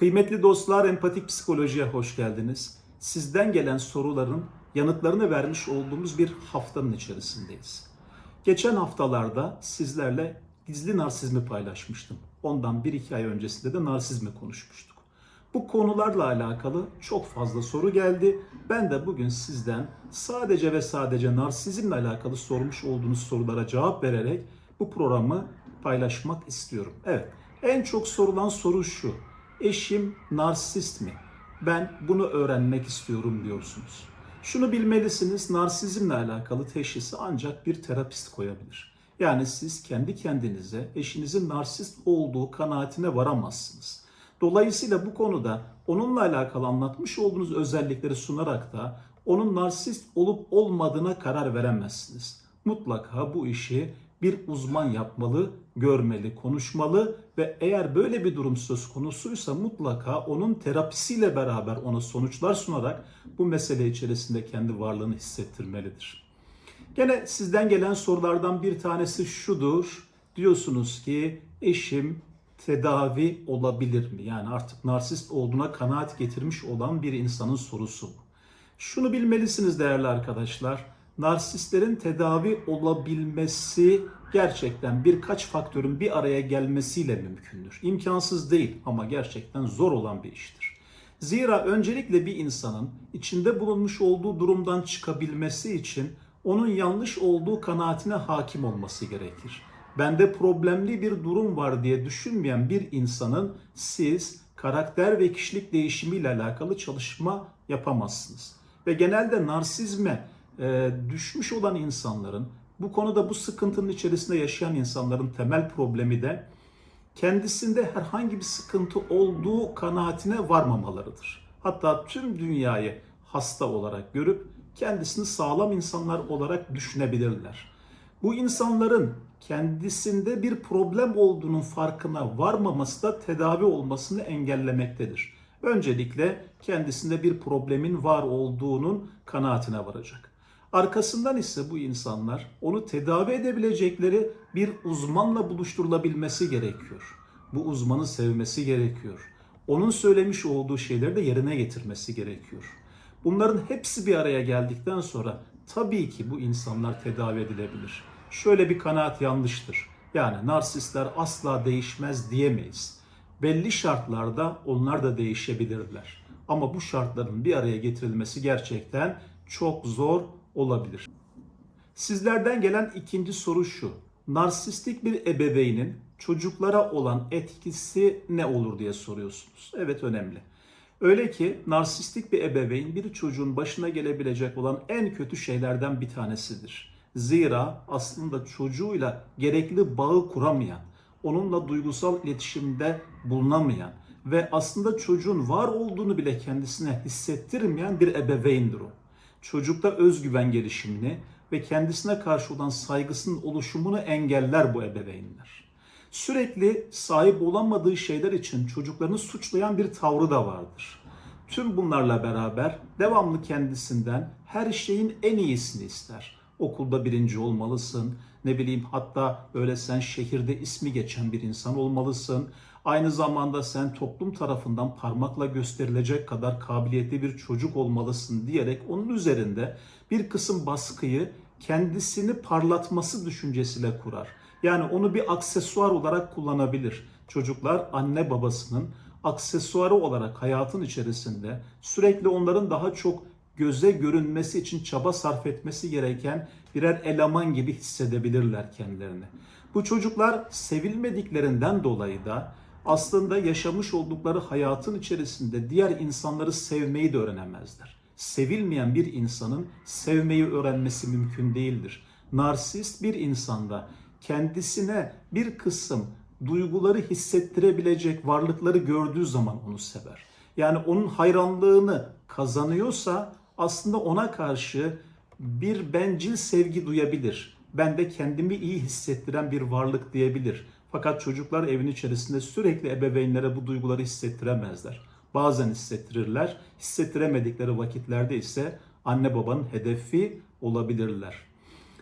Kıymetli dostlar, empatik psikolojiye hoş geldiniz. Sizden gelen soruların yanıtlarını vermiş olduğumuz bir haftanın içerisindeyiz. Geçen haftalarda sizlerle gizli narsizmi paylaşmıştım. Ondan bir iki ay öncesinde de narsizmi konuşmuştuk. Bu konularla alakalı çok fazla soru geldi. Ben de bugün sizden sadece ve sadece narsizmle alakalı sormuş olduğunuz sorulara cevap vererek bu programı paylaşmak istiyorum. Evet, en çok sorulan soru şu. Eşim narsist mi? Ben bunu öğrenmek istiyorum diyorsunuz. Şunu bilmelisiniz, narsizmle alakalı teşhisi ancak bir terapist koyabilir. Yani siz kendi kendinize eşinizin narsist olduğu kanaatine varamazsınız. Dolayısıyla bu konuda onunla alakalı anlatmış olduğunuz özellikleri sunarak da onun narsist olup olmadığına karar veremezsiniz. Mutlaka bu işi bir uzman yapmalı, görmeli, konuşmalı ve eğer böyle bir durum söz konusuysa mutlaka onun terapisiyle beraber ona sonuçlar sunarak bu mesele içerisinde kendi varlığını hissettirmelidir. Gene sizden gelen sorulardan bir tanesi şudur. Diyorsunuz ki eşim tedavi olabilir mi? Yani artık narsist olduğuna kanaat getirmiş olan bir insanın sorusu. Şunu bilmelisiniz değerli arkadaşlar. Narsistlerin tedavi olabilmesi gerçekten birkaç faktörün bir araya gelmesiyle mümkündür. İmkansız değil ama gerçekten zor olan bir iştir. Zira öncelikle bir insanın içinde bulunmuş olduğu durumdan çıkabilmesi için onun yanlış olduğu kanaatine hakim olması gerekir. Bende problemli bir durum var diye düşünmeyen bir insanın siz karakter ve kişilik değişimiyle alakalı çalışma yapamazsınız. Ve genelde narsizme e, düşmüş olan insanların, bu konuda bu sıkıntının içerisinde yaşayan insanların temel problemi de kendisinde herhangi bir sıkıntı olduğu kanaatine varmamalarıdır. Hatta tüm dünyayı hasta olarak görüp kendisini sağlam insanlar olarak düşünebilirler. Bu insanların kendisinde bir problem olduğunun farkına varmaması da tedavi olmasını engellemektedir. Öncelikle kendisinde bir problemin var olduğunun kanaatine varacak. Arkasından ise bu insanlar onu tedavi edebilecekleri bir uzmanla buluşturulabilmesi gerekiyor. Bu uzmanı sevmesi gerekiyor. Onun söylemiş olduğu şeyleri de yerine getirmesi gerekiyor. Bunların hepsi bir araya geldikten sonra tabii ki bu insanlar tedavi edilebilir. Şöyle bir kanaat yanlıştır. Yani narsistler asla değişmez diyemeyiz. Belli şartlarda onlar da değişebilirler. Ama bu şartların bir araya getirilmesi gerçekten çok zor olabilir. Sizlerden gelen ikinci soru şu. Narsistik bir ebeveynin çocuklara olan etkisi ne olur diye soruyorsunuz. Evet önemli. Öyle ki narsistik bir ebeveyn bir çocuğun başına gelebilecek olan en kötü şeylerden bir tanesidir. Zira aslında çocuğuyla gerekli bağı kuramayan, onunla duygusal iletişimde bulunamayan ve aslında çocuğun var olduğunu bile kendisine hissettirmeyen bir ebeveyndir o. Çocukta özgüven gelişimini ve kendisine karşı olan saygısının oluşumunu engeller bu ebeveynler. Sürekli sahip olamadığı şeyler için çocuklarını suçlayan bir tavrı da vardır. Tüm bunlarla beraber devamlı kendisinden her şeyin en iyisini ister. Okulda birinci olmalısın, ne bileyim hatta öyle sen şehirde ismi geçen bir insan olmalısın. Aynı zamanda sen toplum tarafından parmakla gösterilecek kadar kabiliyetli bir çocuk olmalısın diyerek onun üzerinde bir kısım baskıyı kendisini parlatması düşüncesiyle kurar. Yani onu bir aksesuar olarak kullanabilir. Çocuklar anne babasının aksesuarı olarak hayatın içerisinde sürekli onların daha çok göze görünmesi için çaba sarf etmesi gereken birer eleman gibi hissedebilirler kendilerini. Bu çocuklar sevilmediklerinden dolayı da aslında yaşamış oldukları hayatın içerisinde diğer insanları sevmeyi de öğrenemezler. Sevilmeyen bir insanın sevmeyi öğrenmesi mümkün değildir. Narsist bir insanda kendisine bir kısım duyguları hissettirebilecek varlıkları gördüğü zaman onu sever. Yani onun hayranlığını kazanıyorsa aslında ona karşı bir bencil sevgi duyabilir. Ben de kendimi iyi hissettiren bir varlık diyebilir. Fakat çocuklar evin içerisinde sürekli ebeveynlere bu duyguları hissettiremezler. Bazen hissettirirler, hissettiremedikleri vakitlerde ise anne babanın hedefi olabilirler.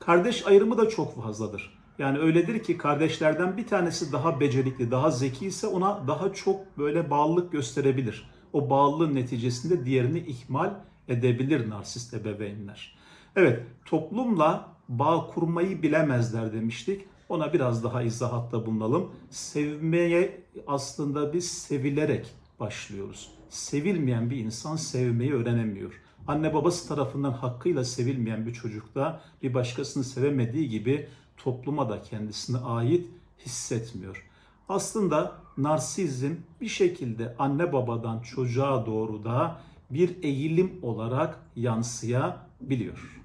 Kardeş ayrımı da çok fazladır. Yani öyledir ki kardeşlerden bir tanesi daha becerikli, daha zeki ise ona daha çok böyle bağlılık gösterebilir. O bağlılığın neticesinde diğerini ihmal edebilir narsist ebeveynler. Evet, toplumla bağ kurmayı bilemezler demiştik. Ona biraz daha izahatta bulunalım. Sevmeye aslında biz sevilerek başlıyoruz. Sevilmeyen bir insan sevmeyi öğrenemiyor. Anne babası tarafından hakkıyla sevilmeyen bir çocuk da bir başkasını sevemediği gibi topluma da kendisine ait hissetmiyor. Aslında narsizm bir şekilde anne babadan çocuğa doğru da bir eğilim olarak yansıyabiliyor.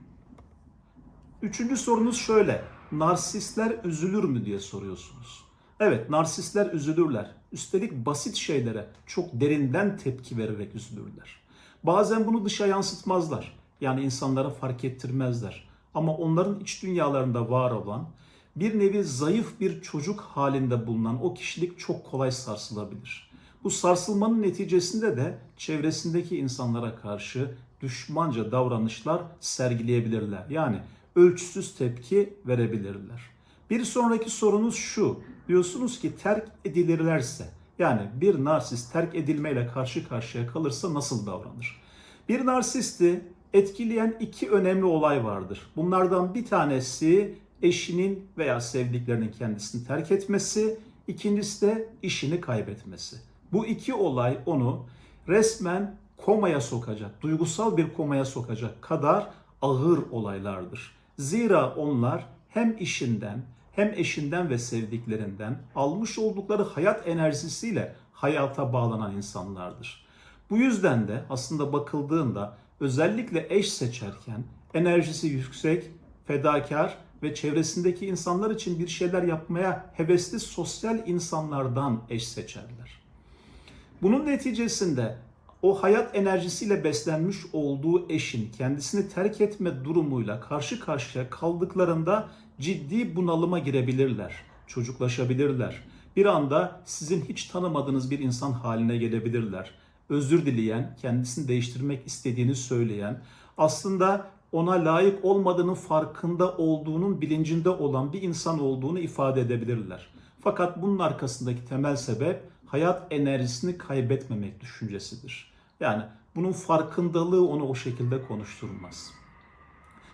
Üçüncü sorunuz şöyle. Narsistler üzülür mü diye soruyorsunuz. Evet, narsistler üzülürler. Üstelik basit şeylere çok derinden tepki vererek üzülürler. Bazen bunu dışa yansıtmazlar. Yani insanlara fark ettirmezler. Ama onların iç dünyalarında var olan bir nevi zayıf bir çocuk halinde bulunan o kişilik çok kolay sarsılabilir. Bu sarsılmanın neticesinde de çevresindeki insanlara karşı düşmanca davranışlar sergileyebilirler. Yani ölçüsüz tepki verebilirler. Bir sonraki sorunuz şu. Diyorsunuz ki terk edilirlerse yani bir narsist terk edilmeyle karşı karşıya kalırsa nasıl davranır? Bir narsisti etkileyen iki önemli olay vardır. Bunlardan bir tanesi eşinin veya sevdiklerinin kendisini terk etmesi, ikincisi de işini kaybetmesi. Bu iki olay onu resmen komaya sokacak, duygusal bir komaya sokacak kadar ağır olaylardır. Zira onlar hem işinden hem eşinden ve sevdiklerinden almış oldukları hayat enerjisiyle hayata bağlanan insanlardır. Bu yüzden de aslında bakıldığında özellikle eş seçerken enerjisi yüksek, fedakar ve çevresindeki insanlar için bir şeyler yapmaya hevesli sosyal insanlardan eş seçerler. Bunun neticesinde o hayat enerjisiyle beslenmiş olduğu eşin kendisini terk etme durumuyla karşı karşıya kaldıklarında ciddi bunalıma girebilirler, çocuklaşabilirler. Bir anda sizin hiç tanımadığınız bir insan haline gelebilirler. Özür dileyen, kendisini değiştirmek istediğini söyleyen, aslında ona layık olmadığının farkında olduğunun bilincinde olan bir insan olduğunu ifade edebilirler. Fakat bunun arkasındaki temel sebep hayat enerjisini kaybetmemek düşüncesidir. Yani bunun farkındalığı onu o şekilde konuşturmaz.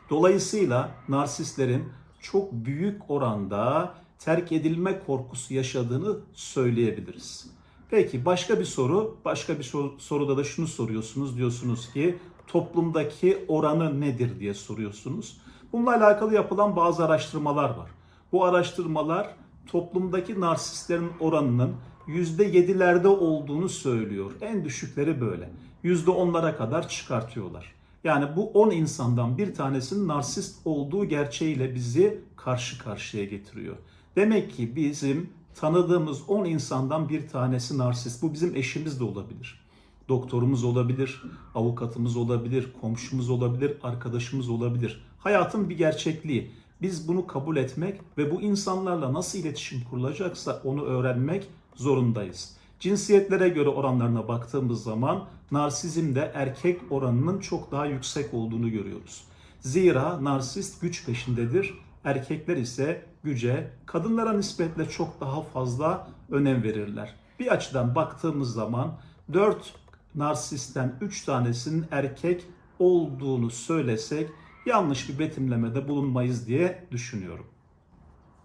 Dolayısıyla narsistlerin çok büyük oranda terk edilme korkusu yaşadığını söyleyebiliriz. Peki başka bir soru, başka bir sor- soruda da şunu soruyorsunuz. Diyorsunuz ki toplumdaki oranı nedir diye soruyorsunuz. Bununla alakalı yapılan bazı araştırmalar var. Bu araştırmalar toplumdaki narsistlerin oranının %7'lerde olduğunu söylüyor. En düşükleri böyle. %10'lara kadar çıkartıyorlar. Yani bu 10 insandan bir tanesinin narsist olduğu gerçeğiyle bizi karşı karşıya getiriyor. Demek ki bizim tanıdığımız 10 insandan bir tanesi narsist. Bu bizim eşimiz de olabilir. Doktorumuz olabilir, avukatımız olabilir, komşumuz olabilir, arkadaşımız olabilir. Hayatın bir gerçekliği. Biz bunu kabul etmek ve bu insanlarla nasıl iletişim kurulacaksa onu öğrenmek zorundayız. Cinsiyetlere göre oranlarına baktığımız zaman narsizmde erkek oranının çok daha yüksek olduğunu görüyoruz. Zira narsist güç peşindedir. Erkekler ise güce, kadınlara nispetle çok daha fazla önem verirler. Bir açıdan baktığımız zaman 4 narsisten 3 tanesinin erkek olduğunu söylesek yanlış bir betimlemede bulunmayız diye düşünüyorum.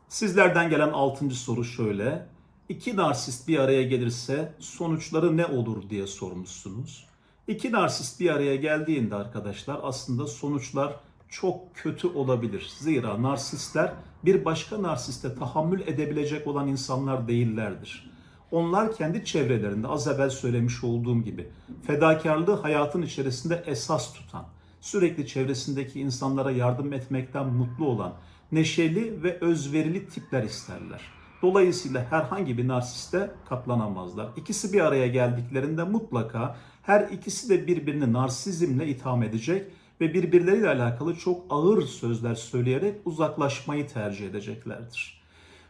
Sizlerden gelen 6. soru şöyle. İki narsist bir araya gelirse sonuçları ne olur diye sormuşsunuz. İki narsist bir araya geldiğinde arkadaşlar aslında sonuçlar çok kötü olabilir. Zira narsistler bir başka narsiste tahammül edebilecek olan insanlar değillerdir. Onlar kendi çevrelerinde az evvel söylemiş olduğum gibi fedakarlığı hayatın içerisinde esas tutan, sürekli çevresindeki insanlara yardım etmekten mutlu olan, neşeli ve özverili tipler isterler. Dolayısıyla herhangi bir narsiste katlanamazlar. İkisi bir araya geldiklerinde mutlaka her ikisi de birbirini narsizmle itham edecek ve birbirleriyle alakalı çok ağır sözler söyleyerek uzaklaşmayı tercih edeceklerdir.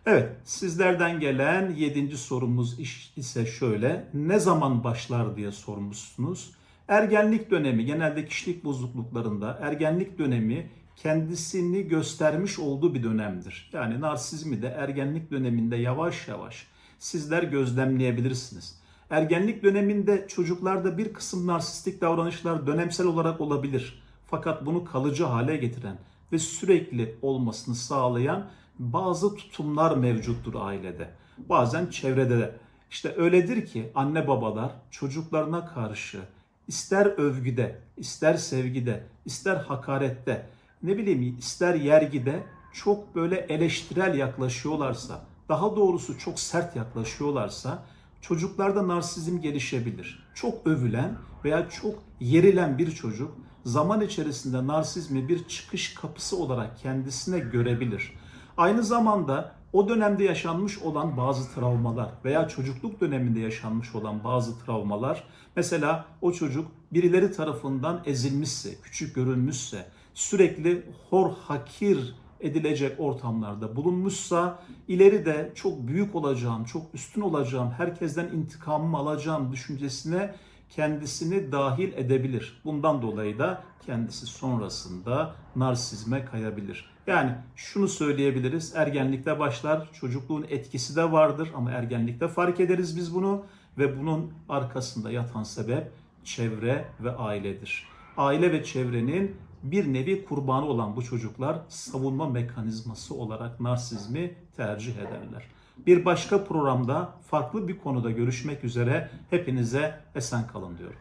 Evet, sizlerden gelen yedinci sorumuz ise şöyle. Ne zaman başlar diye sormuşsunuz. Ergenlik dönemi, genelde kişilik bozukluklarında ergenlik dönemi kendisini göstermiş olduğu bir dönemdir. Yani narsizmi de ergenlik döneminde yavaş yavaş sizler gözlemleyebilirsiniz. Ergenlik döneminde çocuklarda bir kısım narsistik davranışlar dönemsel olarak olabilir. Fakat bunu kalıcı hale getiren ve sürekli olmasını sağlayan bazı tutumlar mevcuttur ailede. Bazen çevrede de. İşte öyledir ki anne babalar çocuklarına karşı ister övgüde, ister sevgide, ister hakarette, ne bileyim ister yergide çok böyle eleştirel yaklaşıyorlarsa, daha doğrusu çok sert yaklaşıyorlarsa çocuklarda narsizm gelişebilir. Çok övülen veya çok yerilen bir çocuk zaman içerisinde narsizmi bir çıkış kapısı olarak kendisine görebilir. Aynı zamanda o dönemde yaşanmış olan bazı travmalar veya çocukluk döneminde yaşanmış olan bazı travmalar mesela o çocuk birileri tarafından ezilmişse, küçük görülmüşse, sürekli hor hakir edilecek ortamlarda bulunmuşsa ileride çok büyük olacağım, çok üstün olacağım, herkesten intikamımı alacağım düşüncesine kendisini dahil edebilir. Bundan dolayı da kendisi sonrasında narsizme kayabilir. Yani şunu söyleyebiliriz. Ergenlikte başlar. Çocukluğun etkisi de vardır ama ergenlikte fark ederiz biz bunu ve bunun arkasında yatan sebep çevre ve ailedir. Aile ve çevrenin bir nevi kurbanı olan bu çocuklar savunma mekanizması olarak narsizmi tercih ederler. Bir başka programda farklı bir konuda görüşmek üzere hepinize esen kalın diyorum.